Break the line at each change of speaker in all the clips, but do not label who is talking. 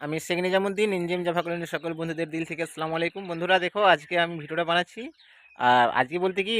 আমি শেখ নিজামুদ্দিন ইঞ্জিম জাভা কলোনির সকল বন্ধুদের দিল থেকে আসসালামু আলাইকুম। বন্ধুরা, দেখো, আজকে আমি ভিডিওটা বানাচ্ছি। আর আজকে বলতে কি,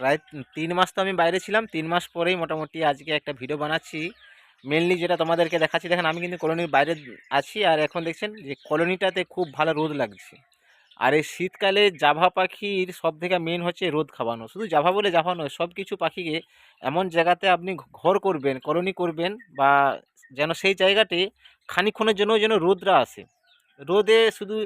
প্রায় তিন মাস তো আমি বাইরে ছিলাম, তিন মাস পরেই মোটামুটি আজকে একটা ভিডিও বানাচ্ছি। মেনলি যেটা তোমাদেরকে দেখাচ্ছি, দেখেন, আমি কিন্তু কলোনির বাইরে আছি, আর এখন দেখছেন যে কলোনিটাতে খুব ভালো রোদ লাগছে। আর এই শীতকালে জাভা পাখির সব থেকে মেন হচ্ছে রোদ খাওয়ানো। শুধু জাভা বলে জাভা নয় সব কিছু পাখিকে এমন জায়গাতে আপনি ঘর করবেন, কলোনি করবেন বা যেন সেই জায়গাটি খানিক্ষণের জন্য যেন রোদরা আসে রোদে শুধু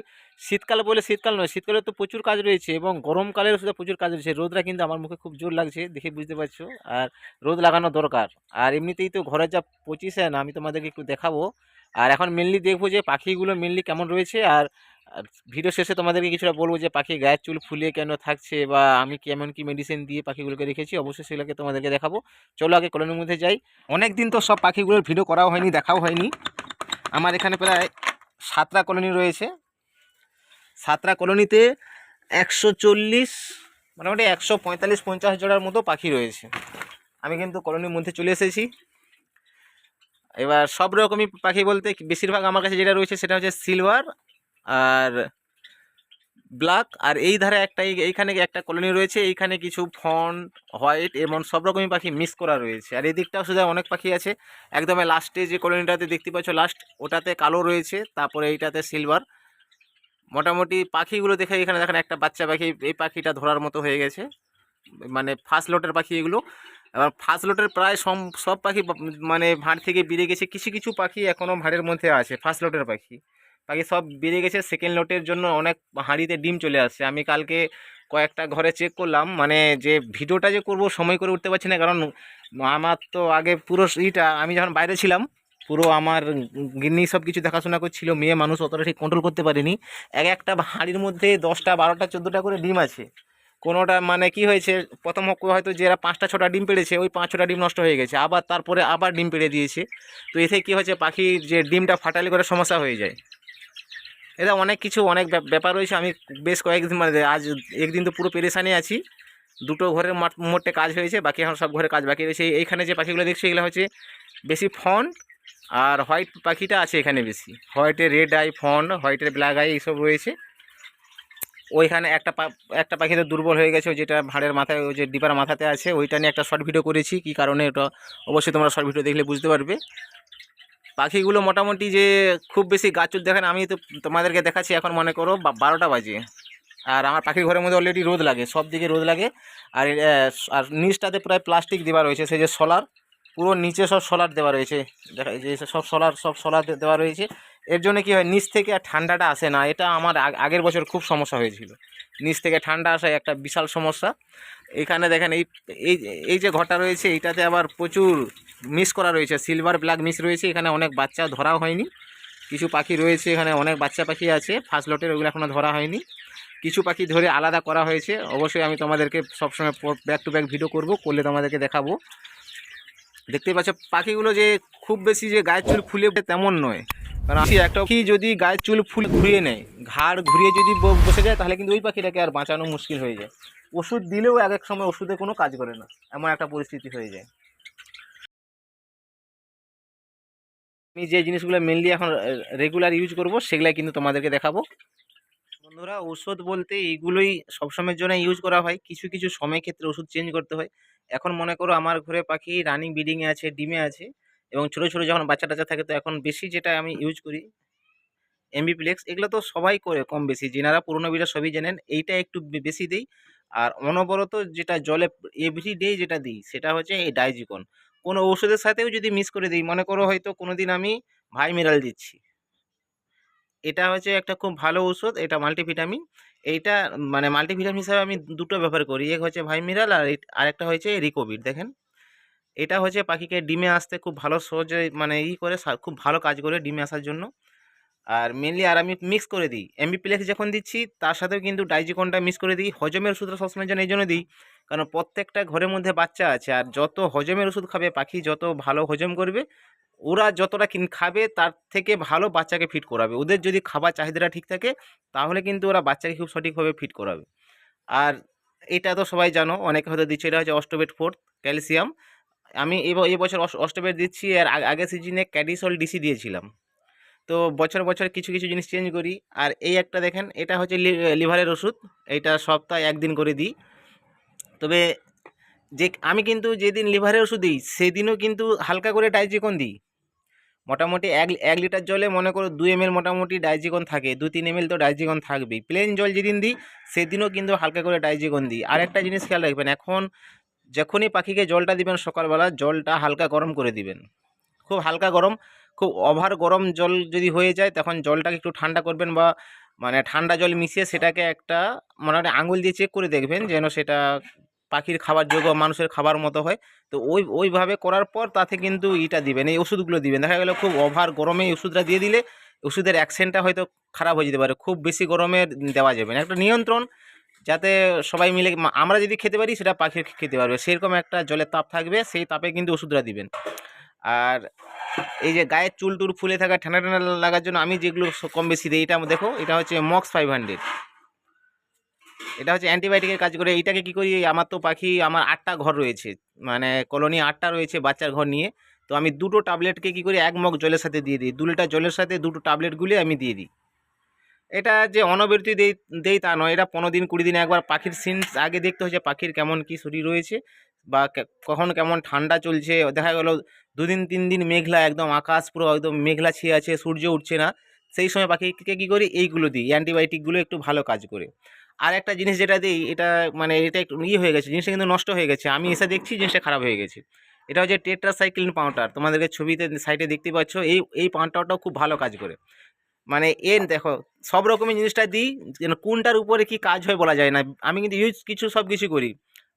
শীতকাল বলে শীতকাল নয়, শীতকালে তো প্রচুর কাজ রয়েছে এবং গরমকালেও শুধু প্রচুর কাজ রয়েছে। রোদরা কিন্তু আমার মুখে খুব জোর লাগছে দেখে বুঝতে পারছ। আর রোদ লাগানো দরকার। আর এমনিতেই তো ঘরের যা পঁচিশ আমি তোমাদেরকে একটু দেখাবো। আর এখন মেনলি দেখব যে পাখিগুলো মেনলি কেমন রয়েছে। আর আর ভিডিও শেষে তোমাদেরকে কিছুটা বলব যে পাখি গায়ের চুল ফুলিয়ে কেন থাকছে বা আমি কেমন কি মেডিসিন দিয়ে পাখিগুলোকে রেখেছি, অবশ্যই সেগুলোকে তোমাদেরকে দেখাবো। চলো আগে কলোনির মধ্যে যাই। অনেক দিন তো সব পাখিগুলোর ভিডিও করাও হয়নি, দেখাও হয়নি। আমার এখানে প্রায় সাতটা কলোনি রয়েছে। সাতটা কলোনিতে একশো চল্লিশ, মোটামুটি একশো পঁয়তাল্লিশ, পঞ্চাশ জোড়ার মতো পাখি রয়েছে। আমি কিন্তু কলোনির মধ্যে চলে এসেছি। এবার সব রকমই পাখি বলতে বেশিরভাগ আমার কাছে যেটা রয়েছে সেটা হচ্ছে সিলভার আর ব্ল্যাক আর এই ধারে একটা, এই- এইখানে একটা কলোনি রয়েছে, এইখানে কিছু ফন, হোয়াইট এবং সব রকমই পাখি মিস করা রয়েছে। আর এই দিকটাও শুধু অনেক পাখি আছে। একদম লাস্টে যে কলোনিটাতে দেখতে পাচ্ছ লাস্ট ওটাতে কালো রয়েছে, তারপরে এইটাতে সিলভার মোটামুটি পাখিগুলো দেখে এখানে দেখেন, একটা বাচ্চা পাখি, এই পাখিটা ধরার মতো হয়ে গেছে। মানে ফার্স্ট লটের পাখি এগুলো। এবার ফার্স্ট লটের প্রায় সব সব পাখি মানে ভাঁড় থেকে বেরিয়ে গেছে। কিছু কিছু পাখি এখনও ভাঁড়ের মধ্যে আছে ফার্স্ট লটের পাখি। পাখি সব বেরিয়ে গেছে সেকেন্ড লটের জন্য অনেক হাঁড়িতে ডিম চলে আসছে। আমি কালকে কয়েকটা ঘরে চেক করলাম মানে যে ভিডিওটা যে করব সময় করে উঠতে পারছি না, কারণ আমার তো আগে পুরো ইটা, আমি যখন বাইরে ছিলাম, পুরো আমার গিন্নি সব কিছু দেখাশোনা করছিল, মেয়ে মানুষ অতটা ঠিক কন্ট্রোল করতে পারিনি। এক একটা হাঁড়ির মধ্যে দশটা, বারোটা, চোদ্দোটা করে ডিম আছে। কোনোটা মানে কি হয়েছে, প্রথম হয়তো যারা পাঁচটা, ছটা ডিম পেড়েছে, ওই পাঁচ, ছটা ডিম নষ্ট হয়ে গেছে। আবার তারপরে আবার ডিম পেড়ে দিয়েছে। তো এতে কী হয়েছে পাখির যে ডিমটা ফাটালি করে সমস্যা হয়ে যায়। এটা অনেক কিছু, অনেক ব্যাপ- ব্যাপার রয়েছে। আমি বেশ কয়েকদিন মানে আজ একদিন তো পুরো পেরেশানি আছি। দুটো ঘরের মোটে কাজ হয়েছে, বাকি এখন সব ঘরে কাজ বাকি রয়েছে। এইখানে যে পাখিগুলো দেখছি, এগুলো হচ্ছে বেশি ফন আর হোয়াইট পাখিটা আছে এখানে বেশি। হোয়াইটের রেড আই ফন হোয়াইটের ব্ল্যাক আই এইসব রয়েছে। ওইখানে একটা একটা পাখি তো দুর্বল হয়ে গেছে যেটা ভাড়ের মাথায়, ওই যে ডিপার মাথাতে আছে, ওইটা নিয়ে একটা শর্ট ভিডিও করেছি। কী কারণে ওটা? অবশ্যই তোমরা শর্ট ভিডিও দেখলে বুঝতে পারবে। পাখিগুলো মোটামুটি যে খুব বেশি গাছুর দেখেন আমি তো তোমাদেরকে দেখাচ্ছি এখন মনে করো বারোটা বাজে। আর আমার পাখির ঘরের মধ্যে অলরেডি রোদ লাগে, সব দিকে রোদ লাগে। আর আর নিচটাতে প্রায় প্লাস্টিক দেওয়া রয়েছে, সেই যে সোলার পুরো নিচে সব সোলার দেওয়া রয়েছে। দেখা যে সব সোলার সব সোলার দেওয়া রয়েছে। এর জন্য কি হয়, নিচ থেকে আর ঠান্ডাটা আসে না, এটা আমার আগ- আগের বছর খুব সমস্যা হয়েছিল। নিচ থেকে ঠান্ডা আসা একটা বিশাল সমস্যা। এখানে দেখেন এই এই যে ঘরটা রয়েছে এইটাতে আবার প্রচুর মিস করা রয়েছে। সিলভার ব্ল্যাক মিস রয়েছে, এখানে অনেক বাচ্চা ধরা হয়নি। কিছু পাখি রয়েছে, এখানে অনেক বাচ্চা পাখি আছে ফার্স্ট লটের ওগুলো এখনও ধরা হয়নি। কিছু পাখি ধরে আলাদা করা হয়েছে, অবশ্যই আমি তোমাদেরকে সবসময় ব্যাক টু ব্যাক ভিডিও করব, করলে তোমাদেরকে দেখাবো। দেখতেই পাচ্ছ, পাখিগুলো যে খুব বেশি যে গায়ের চুল ফুলে তেমন নয়। কারণ আমি একটা পাখি যদি গায়ের চুল ফুল ঘুরিয়ে নেয়, ঘাড় ঘুরিয়ে যদি বসে যায়, তাহলে কিন্তু ওই পাখিটাকে আর বাঁচানো মুশকিল হয়ে যায়। ওষুধ দিলেও এক এক সময় ওষুধে কোনো কাজ করে না। এমন একটা পরিস্থিতি হয়ে যায়। আমি যে জিনিসগুলো মেনলি এখন রেগুলার ইউজ করব, সেগুলাই কিন্তু তোমাদেরকে দেখাবো। বন্ধুরা, ওষুধ বলতে এইগুলোই সবসময়ের জন্য ইউজ করা হয়। কিছু কিছু সময় ক্ষেত্রে ওষুধ চেঞ্জ করতে হয়। এখন মনে করো আমার ঘরে পাখি রানিং ব্রিডিংয়ে আছে, ডিমে আছে, এবং ছোটো ছোটো যখন বাচ্চা টাচ্চা থাকে তো এখন বেশি যেটা আমি ইউজ করি এমবিপ্লেক্স এগুলো তো সবাই করে কম বেশি। যেনারা পুরোনো বিটা সবই জানেন, এইটা একটু বেশি দিই। আর অনবরত যেটা জলে এভরি ডে যেটা দিই, সেটা হচ্ছে এই ডাইজিকন কোনো ওষুধের সাথেও যদি মিস করে দিই, মনে করো হয়তো কোনো দিন আমি ভাই মিনারেল দিচ্ছি। এটা হচ্ছে একটা খুব ভালো ওষুধ এটা মাল্টিভিটামিন এইটা মানে মাল্টিভিটামিন হিসাবে আমি দুটো ব্যবহার করি, এক হচ্ছে ভাই মিনারেল আর আরেকটা হচ্ছে রিকোভিড দেখেন। এটা হচ্ছে পাখিকে ডিমে আসতে খুব ভালো সহজে মানে ই করে খুব ভালো কাজ করে ডিমে আসার জন্য। আর মেনলি আর আমি মিক্স করে দিই। এমবিপ্লেক্স যখন দিচ্ছি, তার সাথেও কিন্তু ডাইজিকনটা মিক্স করে দিই। হজমের ওষুধটা সবসময় জন্য এই জন্য দিই। কারণ প্রত্যেকটা ঘরের মধ্যে বাচ্চা আছে আর যত হজমের ওষুধ খাবে, পাখি যত ভালো হজম করবে, ওরা যতটা কিন খাবে, তার থেকে ভালো বাচ্চাকে ফিট করাবে। ওদের যদি খাবার চাহিদাটা ঠিক থাকে, তাহলে কিন্তু ওরা বাচ্চাকে খুব সঠিকভাবে ফিট করাবে। আর এটা তো সবাই জানো, অনেকে হয়তো দিচ্ছে, এটা হচ্ছে অস্টোবেট ফোর্থ, ক্যালসিয়াম। আমি এব- এই বছর অস্টোবেট দিচ্ছি আর আগ- আগের সিজনে ক্যাডিসল ডিসি দিয়েছিলাম। তো বছর বছর কিছু কিছু জিনিস চেঞ্জ করি। আর এই একটা দেখেন, এটা হচ্ছে লিভারের ওষুধ। এইটা সপ্তাহে একদিন করে দিই। তবে যে, আমি কিন্তু যেদিন লিভারের ওষুধ দিই, সেদিনও কিন্তু হালকা করে ডাইজিকন দিই। মোটামুটি এক এক লিটার জলে মনে করো দুই এম মোটামুটি ডাইজিকন থাকে। দু তিন এম তো ডাইজিকন থাকবেই। প্লেন জল যেদিন দিই, সেদিনও কিন্তু হালকা করে ডাইজিকন দিই। আর একটা জিনিস খেয়াল রাখবেন, এখন যখনই পাখিকে জলটা দিবেন সকালবেলা, জলটা হালকা গরম করে দিবেন। খুব হালকা গরম। খুব ওভার গরম জল যদি হয়ে যায়, তখন জলটাকে একটু ঠান্ডা করবেন বা মানে ঠান্ডা জল মিশিয়ে সেটাকে একটা মোটামুটি আঙুল দিয়ে চেক করে দেখবেন যেন সেটা পাখির খাবার যোগ্য মানুষের খাবার মতো হয়। তো ওই, ওইভাবে করার পর তাতে কিন্তু ইটা দিবেন, এই ওষুধগুলো দিবেন। দেখা গেলো খুব ওভার গরমে এই ওষুধটা দিয়ে দিলে ওষুধের অ্যাকশনটা হয়তো খারাপ হয়ে যেতে পারে। খুব বেশি গরমে দেওয়া যাবে না। একটা নিয়ন্ত্রণ যাতে সবাই মিলে আমরা যদি খেতে পারি সেটা পাখি খেতে পারবে। সেরকম একটা জলের তাপ থাকবে, সেই তাপে কিন্তু ওষুধটা দিবেন। আর এই যে গায়ের চুল টুল ফুলে থাকা ঠান্ডা ঠান্ডা লাগার জন্য আমি যেগুলো কম বেশি দিই, এটা দেখো, এটা হচ্ছে মক্স ফাইভ হান্ড্রেড। এটা হচ্ছে অ্যান্টিবায়োটিকের কাজ করে, এইটাকে কি করি আমার তো পাখি, আমার আটটা ঘর রয়েছে মানে কলোনি আটটা রয়েছে বাচ্চার ঘর নিয়ে, তো আমি দুটো ট্যাবলেটকে কি করি, এক মগ জলের সাথে দিয়ে দিই। দু লিটার জলের সাথে দুটো ট্যাবলেটগুলি আমি দিয়ে দিই। এটা যে অনবরত দেই দেই তা নয়। এটা পনেরো দিন, কুড়ি দিন একবার পাখির সিনস আগে দেখতে হচ্ছে পাখির কেমন কি শরীর রয়েছে বা কখন কেমন ঠান্ডা চলছে। দেখা গেল দুদিন, তিন দিন মেঘলা একদম আকাশ পুরো একদম মেঘলা ছেয়ে আছে, সূর্য উঠছে না। সেই সময় পাখিকে কী করি? এইগুলো দিই। অ্যান্টিবায়োটিকগুলো একটু ভালো কাজ করে। আর একটা জিনিস যেটা দিই, এটা মানে এটা একটু ইয়ে হয়ে গেছে, জিনিসটা কিন্তু নষ্ট হয়ে গেছে। আমি এসে দেখছি জিনিসটা খারাপ হয়ে গেছে। এটা হচ্ছে টেট্রাসাইক্লিন পাউডার তোমাদেরকে ছবিতে সাইডে দেখতে পাচ্ছ। এই এই পাউডারটাও খুব ভালো কাজ করে। মানে এর দেখো, সব রকমের জিনিসটা দিই, যেন কোনটার উপরে কি কাজ হয় বলা যায় না। আমি কিন্তু ইউজ কিছু সব কিছু করি।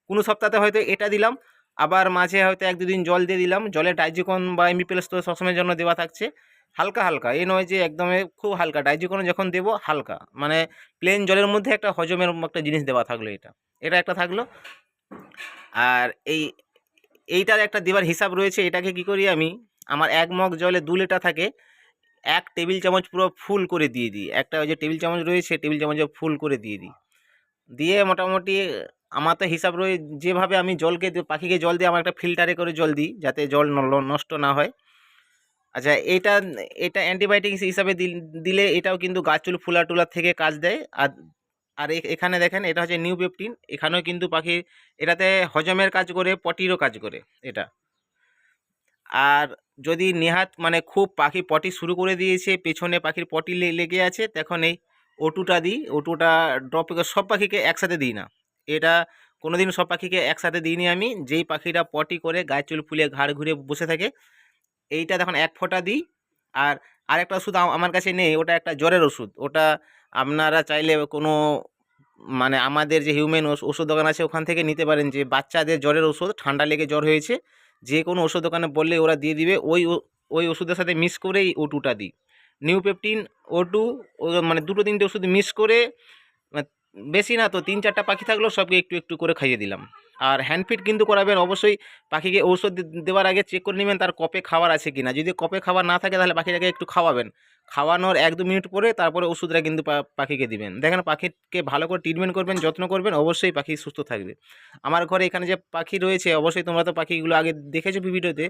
কোনো সপ্তাহে হয়তো এটা দিলাম, আবার মাঝে হয়তো এক দুদিন জল দিয়ে দিলাম, জলে ডাইজিকন বা এমবিপ্লাস তো সবসময়ের জন্য দেওয়া থাকছে। হালকা হালকা, এ নয় যে একদমই খুব হালকা, ডাইজিকন যখন দেবো হালকা মানে প্লেন জলের মধ্যে একটা হজমের একটা জিনিস দেওয়া থাকল এটা। এটা একটা থাকল। আর এই, এইটার একটা দেওয়ার হিসাব রয়েছে, এটাকে কি করি আমি, আমার এক মগ জলে দু লিটার থাকে এক টেবিল চামচ পুরো ফুল করে দিয়ে দিই। একটা ওই যে টেবিল চামচ রয়েছে টেবিল চামচে ফুল করে দিয়ে দিই। দিয়ে মোটামুটি আমার তো হিসাব রয়ে, যেভাবে আমি জলকে পাখিকে জল দিই আমার একটা ফিল্টারে করে জল দিই, যাতে জল নষ্ট না হয়। আচ্ছা এটা এটা অ্যান্টিবায়োটিক্স হিসাবে দিল- এটাও কিন্তু গাছ চুল ফুলা টুলার থেকে কাজ দেয়। আর আর এখানে দেখেন, এটা হচ্ছে নিউ পেপটিন এখানেও কিন্তু পাখি, এটাতে হজমের কাজ করে, পটিরও কাজ করে, এটা। আর যদি নেহাত মানে খুব পাখি পটি শুরু করে দিয়েছে, পেছনে পাখির পটি লেগে আছে, তখন এই ওটুটা দিই, ওটুটা ড্রপ সব পাখিকে একসাথে দিই না। এটা কোনো দিন সব পাখিকে একসাথে দিইনি আমি, যেই পাখিটা পটি করে গায়ে চুল ফুলে ঘাড় ঘুরে বসে থাকে, এইটা তখন এক ফোঁটা দিই। আর আরেকটা ওষুধ আমার কাছে নেই, ওটা একটা জ্বরের ওষুধ। ওটা আপনারা চাইলে কোনো মানে আমাদের যে হিউম্যান ওষুধ দোকান আছে, ওখান থেকে নিতে পারেন যে বাচ্চাদের জ্বরের ওষুধ, ঠান্ডা লেগে জ্বর হয়েছে যে কোনো ওষুধ দোকানে বললে ওরা দিয়ে দিবে। ওই ওই ওষুধের সাথে মিস করেই ও টুটা দিই। নিউ পেপটিন, ও টু মানে দুটো তিনটে ওষুধ মিস করে মানে বেশি না তো তিন চারটা পাখি থাকলেও সবকে একটু একটু করে খাইয়ে দিলাম। আর হ্যান্ডফিট কিন্তু করাবেন অবশ্যই পাখিকে ঔষধ দেওয়ার আগে চেক করে নেবেন তার কপে খাবার আছে কি না যদি কপে খাবার না থাকে তাহলে পাখিটাকে একটু খাওয়াবেন। খাওয়ানোর এক দু মিনিট পরে তারপরে ওষুধটা কিন্তু পাখিকে দিবেন। দেখেন পাখিকে ভালো করে ট্রিটমেন্ট করবেন, যত্ন করবেন, অবশ্যই পাখি সুস্থ থাকবে। আমার ঘরে এখানে যে পাখি রয়েছে, অবশ্যই তোমরা তো পাখিগুলো আগে দেখেছ ভিডিওতে,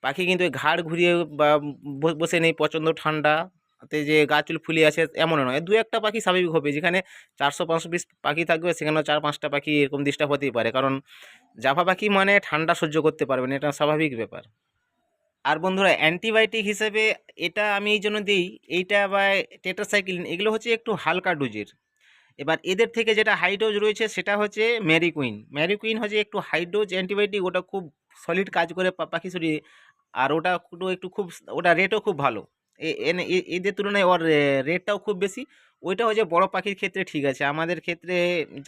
পাখি কিন্তু ঘাড় ঘুরিয়ে ব- বসে নেই, প্রচণ্ড ঠান্ডা। তে যে গা চুল ফুলে আছে এমনও নয়। দু একটা পাখি স্বাভাবিক হবে, যেখানে চারশো, পাঁচশো পিস পাখি থাকবে, সেখানেও চার, পাঁচটা পাখি এরকম ডিস্টার্ব হতেই পারে। কারণ জাফা পাখি মানে ঠান্ডা সহ্য করতে পারবে না, এটা স্বাভাবিক ব্যাপার। আর বন্ধুরা, অ্যান্টিবায়োটিক হিসেবে এটা আমি এই জন্য দিই, এইটা বা টেট্রাসাইক্লিন, এগুলো হচ্ছে একটু হালকা ডোজের। এবার এদের থেকে যেটা হাই ডোজ রয়েছে, সেটা হচ্ছে ম্যারিকুইন। ম্যারিকুইন হচ্ছে একটু হাই ডোজ অ্যান্টিবায়োটিক, ওটা খুব সলিড কাজ করে পাখি শরীরে, আর ওটা একটু খুব, ওটা রেটও খুব ভালো। এদের তুলনায় ওর রেটটাও খুব বেশি। ওইটা হচ্ছে বড় পাখির ক্ষেত্রে ঠিক আছে। আমাদের ক্ষেত্রে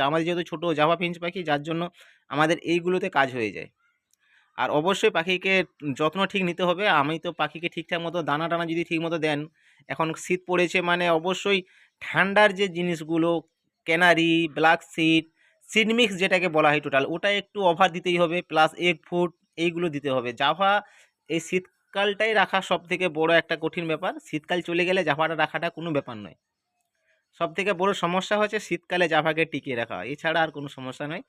আমাদের যেহেতু ছোটো জাভা পিঞ্চ পাখি, যার জন্য আমাদের এইগুলোতে কাজ হয়ে যায়। আর অবশ্যই পাখিকে যত্ন ঠিক নিতে হবে। আমি তো পাখিকে ঠিকঠাক মতো দানা টানা যদি ঠিক মতো দেন, এখন শীত পড়েছে মানে অবশ্যই ঠান্ডার যে জিনিসগুলো ক্যানারি ব্ল্যাক সিড সিডমিক্স যেটাকে বলা হয় টোটাল ওটা একটু অফার দিতেই হবে প্লাস এগ ফুড এইগুলো দিতে হবে। জাভা এই শীতকালটাই রাখা সব থেকে বড় একটা কঠিন ব্যাপার। শীতকাল চলে গেলে জাভাটা রাখাটা কোনো ব্যাপার নয়। সব থেকে বড় সমস্যা হচ্ছে শীতকালে জাভাকে টিকিয়ে রাখা। এছাড়া আর কোনো সমস্যা নয়।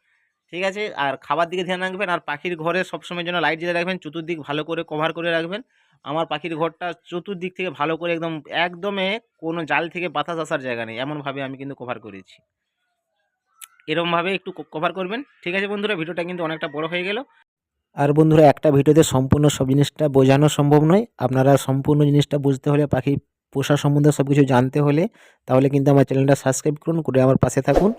ঠিক আছে? আর খাবার দিকে ধ্যান রাখবেন। আর পাখির ঘরে সবসময় যেন লাইট জ্বালিয়ে রাখবেন। চতুর্দিক ভালো করে কভার করে রাখবেন। আমার পাখির ঘরটা চতুর্দিক থেকে ভালো করে একদম, একদমে কোনো জাল থেকে বাতাস আসার জায়গা নেই। এমনভাবে আমি কিন্তু কভার করেছি। এরমভাবে একটু কভার করবেন। ঠিক আছে বন্ধুরা? ভিডিওটা কিন্তু অনেকটা বড় হয়ে গেল। আর বন্ধুরা, একটা ভিডিওতে সম্পূর্ণ সব জিনিসটা বোঝানো সম্ভব নয়। আপনারা সম্পূর্ণ জিনিসটা বুঝতে হলে, পাখি পোষা সম্বন্ধে সব কিছু জানতে হলে, তাহলে কিন্তু আমার চ্যানেলটা সাবস্ক্রাইব করুন, করে আমার পাশে থাকুন।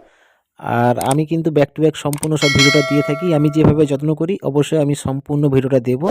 আর আমি কিন্তু ব্যাক টু ব্যাক সম্পূর্ণ সব ভিডিওটা দিয়ে থাকি। আমি যেভাবে যত্ন করি, অবশ্যই আমি সম্পূর্ণ ভিডিওটা দেবো।